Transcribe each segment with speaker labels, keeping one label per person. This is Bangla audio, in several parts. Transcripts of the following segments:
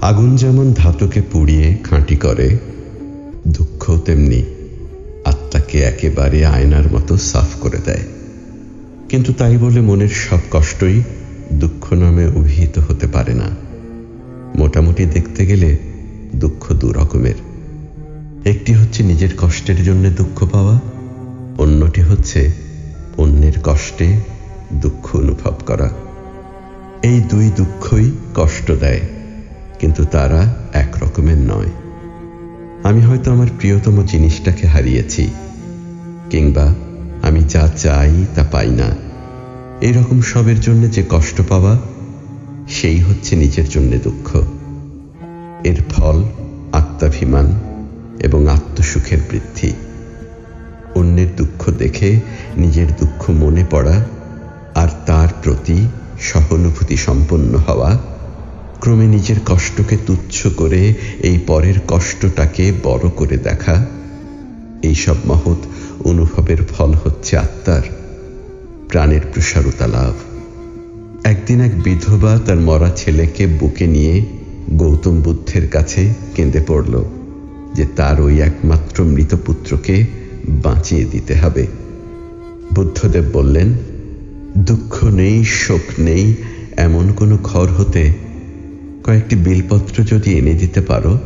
Speaker 1: আগুন যেমন ধাতুকে পুড়িয়ে খাঁটি করে দুঃখ তেমনি আত্মাকে একেবারে আয়নার মতো সাফ করে দেয়। কিন্তু তাই বলে মনের সব কষ্টই দুঃখ নামে অভিহিত হতে পারে না। মোটামুটি দেখতে গেলে দুঃখ দু রকমের। একটি হচ্ছে নিজের কষ্টের জন্য দুঃখ পাওয়া, অন্যটি হচ্ছে অন্যের কষ্টে দুঃখ অনুভব করা। এই দুই দুঃখই কষ্ট দেয়। কিন্তু তারা এক রকমের নয়। আমি হয়তো আমার প্রিয়তম জিনিসটাকে হারিয়েছি, কিংবা আমি যা চাই তা পাই না। এরকম সবের জন্য যে কষ্ট পাওয়া, সেই হচ্ছে নিজের জন্য দুঃখ। এর ফল আত্মাভিমান এবং আত্মসুখের বৃদ্ধি। অন্যের দুঃখ দেখে নিজের দুঃখ মনে পড়া আর তার প্রতি সহানুভূতি সম্পন্ন হওয়া ক্রমে নিজের কষ্টকে তুচ্ছ করে এই পরের কষ্টটাকে বড় করে দেখা। এইসব মহৎ অনুভবের ফল হচ্ছে আত্মার, প্রাণের প্রসারতা লাভ একদিন এক বিধবা তার মরা ছেলেকে বুকে নিয়ে গৌতম বুদ্ধের কাছে কেঁদে পড়ল যে তার ওই একমাত্র মৃত পুত্রকে বাঁচিয়ে দিতে হবে। বুদ্ধদেব বললেন, দুঃখ নেই, শোক নেই, এমন কোনো ঘর হতে কয়েকটি বিলপত্র যদি এনে দিতে পারো,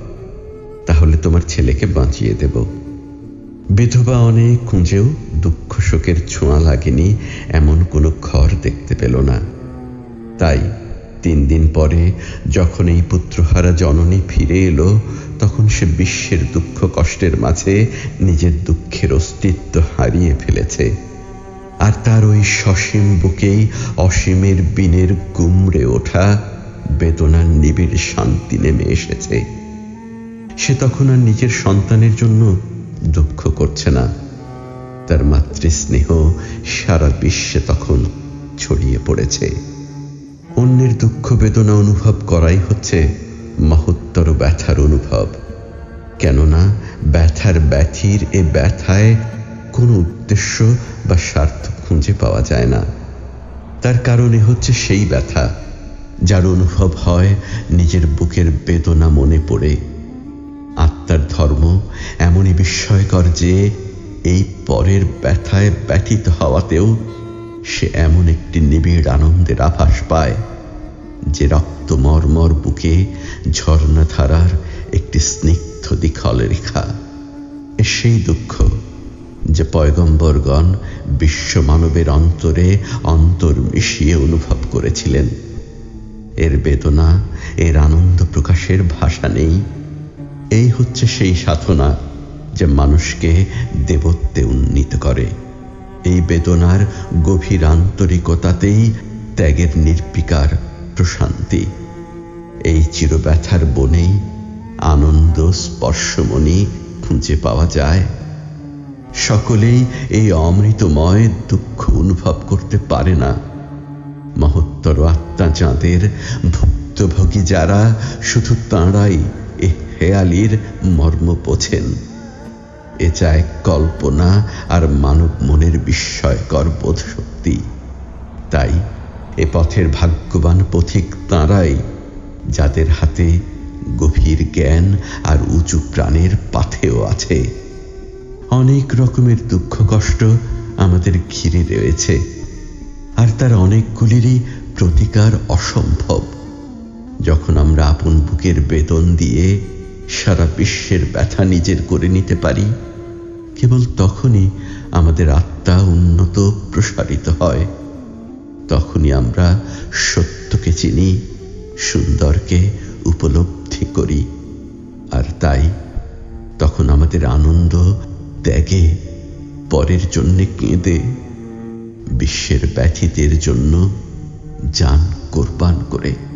Speaker 1: তাহলে তোমার ছেলেকে বাঁচিয়ে দেব। বিধবা অনেক খুঁজেও দুঃখ শোকের ছোঁয়া লাগেনি, এমন কোনো ঘর দেখতে পেল না। তাই তিন দিন পরে যখন এই পুত্রহারা জননী ফিরে এলো, তখন সে বিশ্বের দুঃখ কষ্টের মাঝে নিজের দুঃখের অস্তিত্ব হারিয়ে ফেলেছে। আর তার ওই সসীম বুকেই অসীমের বিনের গুমড়ে ওঠা বেদনার নিবিড় শান্তি নেমে এসেছে। সে তখন আর নিজের সন্তানের জন্য দুঃখ করছে না। তার মাতৃস্নেহ সারা বিশ্বে তখন ছড়িয়ে পড়েছে। অন্যের দুঃখ বেদনা অনুভব করাই হচ্ছে মহত্তর ব্যথার অনুভব। কেননা ব্যথার ব্যথির এ ব্যথায় কোনো উদ্দেশ্য বা স্বার্থ খুঁজে পাওয়া যায় না। তার কারণে হচ্ছে সেই ব্যথা। যার অনুভব হয় নিজের বুকের বেদনা মনে পড়ে। আত্মার ধর্ম এমনই বিস্ময়কর যে, এই পরের ব্যথায় ব্যথিত হওয়াতেও সে এমন একটি নিবিড় আনন্দের আভাস পায়, যে রক্ত মর্মর বুকে ঝর্ণাধারার একটি স্নিগ্ধ দিখল রেখা। এ সেই দুঃখ যে পয়গম্বরগণ বিশ্ব মানবের অন্তরে অন্তর মিশিয়ে অনুভব করেছিলেন। এর বেদনা, এর আনন্দ প্রকাশের ভাষা নেই। এই হচ্ছে সেই সাধনা যে মানুষকে দেবত্বে উন্নীত করে। এই বেদনার গভীর আন্তরিকতাতেই ত্যাগের নির্বিকার প্রশান্তি। এই চিরব্যথার বনেই আনন্দ স্পর্শমণি খুঁজে পাওয়া যায়। সকলেই এই অমৃতময় দুঃখ অনুভব করতে পারে না। মহত্তর আত্মা যাঁদের ভুক্তভোগী যারা, শুধু তাঁরাই এ হেয়ালির মর্ম পোছেন এ চায় কল্পনা আর মানব মনের বিস্ময়কর বোধ শক্তি। তাই এ পথের ভাগ্যবান পথিক তাঁরাই, যাদের হাতে গভীর জ্ঞান আর উঁচু প্রাণের পাথেও আছে। অনেক রকমের দুঃখ কষ্ট আমাদের ঘিরে রয়েছে। আর তার অনেকগুলিরই প্রতিকার অসম্ভব। যখন আমরা আপন বুকের বেতন দিয়ে সারা বিশ্বের ব্যথা নিজের করে নিতে পারি, কেবল তখনই আমাদের আত্মা উন্নত প্রসারিত হয়। তখনই আমরা সত্যকে চিনি, সুন্দরকে উপলব্ধি করি। আর তাই তখন আমাদের আনন্দ ত্যাগে, পরের জন্যে কেঁদে বিশ্বের ব্যথিতের জন্য যান কোরবান করে।